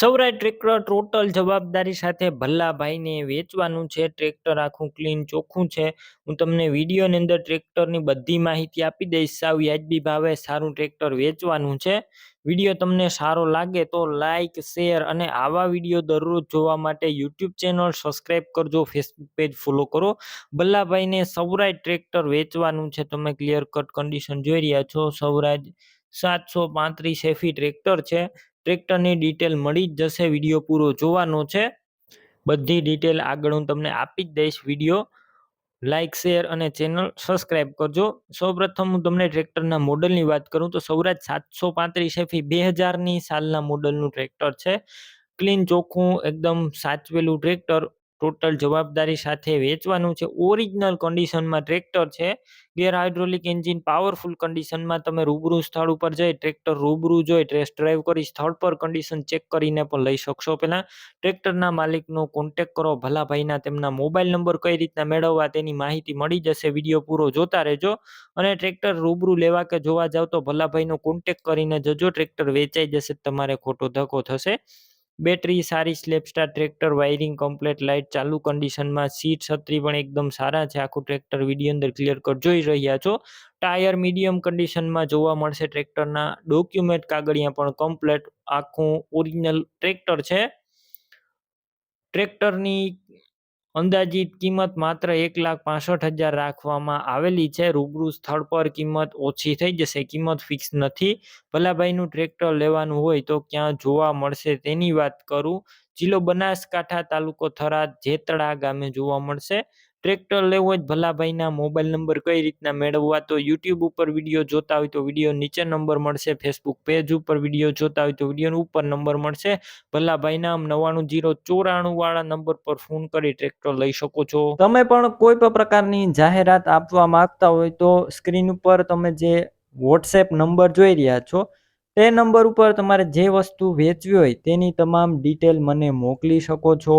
Saurashtra tractor total જવાબદારી સાથે ભલ્લાભાઈને વેચવાનું છે. ટ્રેક્ટર આખું ક્લીન ચોખ્ખું છે. હું તમને વિડીયોની અંદર ટ્રેક્ટરની બધી માહિતી આપી દઈશ. સાવ વ્યાજબી ભાવે સારું ટ્રેક્ટર વેચવાનું છે. વીડિયો તમને સારો લાગે તો લાઇક શેર અને આવા વીડિયો દરરોજ જોવા માટે યુટ્યુબ ચેનલ સબસ્ક્રાઈબ કરજો, ફેસબુક પેજ ફોલો કરો. ભલ્લાભાઈને સૌરાષ્ટ્ર ટ્રેક્ટર વેચવાનું છે. તમે ક્લિયર કટ કન્ડિશન જોઈ રહ્યા છો. સૌરાજ સાતસો પાંત્રીસ એફી ટ્રેક્ટર છે. ટ્રેક્ટરની ડિટેલ મળી જ જશે, વીડિયો પૂરો જોવાનો છે. બધી ડિટેલ આગળ હું તમને આપી જ દઈશ વીડિયો. લાઇક શેર અને ચેનલ સબસ્ક્રાઇબ કરજો. સૌપ્રથમ હું તમને ટ્રેક્ટરના મોડલની વાત કરું તો સૌરાજ સાતસો પાંત્રીસ એફી બે હજારની સાલના મોડલનું ટ્રેક્ટર છે. ક્લીન, ચોખ્ખું, એકદમ સાચવેલું ટ્રેક્ટર. ટોટલ જવાબદારી સાથે વેચવાનું છે. ઓરિજિનલ કન્ડિશનમાં ટ્રેક્ટર છે. ગેર હાઇડ્રોલિક એન્જિન પાવરફુલ કન્ડિશનમાં તમે રૂબરૂ સ્થળ ઉપર જઈ ટ્રેક્ટર રૂબરૂ જોઈ ટ્રેસ ડ્રાઈવ કરી સ્થળ પર કન્ડિશન ચેક કરીને પણ લઈ શકશો. પહેલાં ટ્રેક્ટરના માલિકનો કોન્ટેક કરો. ભલાભાઈના તેમના મોબાઈલ નંબર કઈ રીતના મેળવવા તેની માહિતી મળી જશે. વીડિયો પૂરો જોતા રહેજો અને ટ્રેક્ટર રૂબરૂ લેવા કે જોવા જાવ તો ભલાભાઈનો કોન્ટેક કરીને જજો. ટ્રેક્ટર વેચાઈ જશે, તમારે ખોટો ધક્કો થશે. બેટરી સારી સ્લેપ સ્ટાર ટ્રેક્ટર, વાયરિંગ કમ્પ્લેટ, લાઇટ ચાલુ કન્ડિશનમાં, સીટ છત્રી પણ એકદમ સારા છે. આખું ટ્રેક્ટર વીડિયો અંદર ક્લિયર કટ જોઈ રહ્યા છો? ટાયર મીડિયમ કન્ડિશનમાં જોવા મળશે ટ્રેક્ટરના ડોક્યુમેન્ટ કાગળિયા પણ કમ્પ્લેટ. આખું ઓરિજિનલ ટ્રેક્ટર છે. ટ્રેક્ટરની અંદાજિત કિંમત માત્ર એક લાખ પાસઠ હજાર રાખવામાં આવેલી છે. રૂબરૂ સ્થળ પર કિંમત ઓછી થઈ જશે. કિંમત ફિક્સ નથી. ભલાભાઈનું ટ્રેક્ટર લેવાનું હોય તો ક્યાં જોવા મળશે તેની વાત કરું. જિલ્લો બનાસકાંઠા તાલુકો થરાદ જેતડા ગામે જોવા મળશે. ટ્રેક્ટર લેવો હોય ભલાભાઈના મોબાઈલ નંબર કઈ રીતના મેળવવા? તો યુટ્યુબ ઉપર વીડિયો જોતા હોય તો વીડિયો નીચે નંબર મળશે. ફેસબુક પેજ ઉપર વીડિયો જોતા હોય તો વીડિયો ઉપર નંબર મળશે. ભલાભાઈના નવાણું જીરો ચોરાણું વાળા નંબર પર ફોન કરી ટ્રેક્ટર લઈ શકો છો. તમે પણ કોઈ પણ પ્રકારની જાહેરાત આપવા માંગતા હોય તો સ્ક્રીન ઉપર તમે જે વોટ્સએપ નંબર જોઈ રહ્યા છો, તે નંબર ઉપર તમારે જે વસ્તુ વેચવી હોય તેની તમામ ડિટેલ મને મોકલી શકો છો.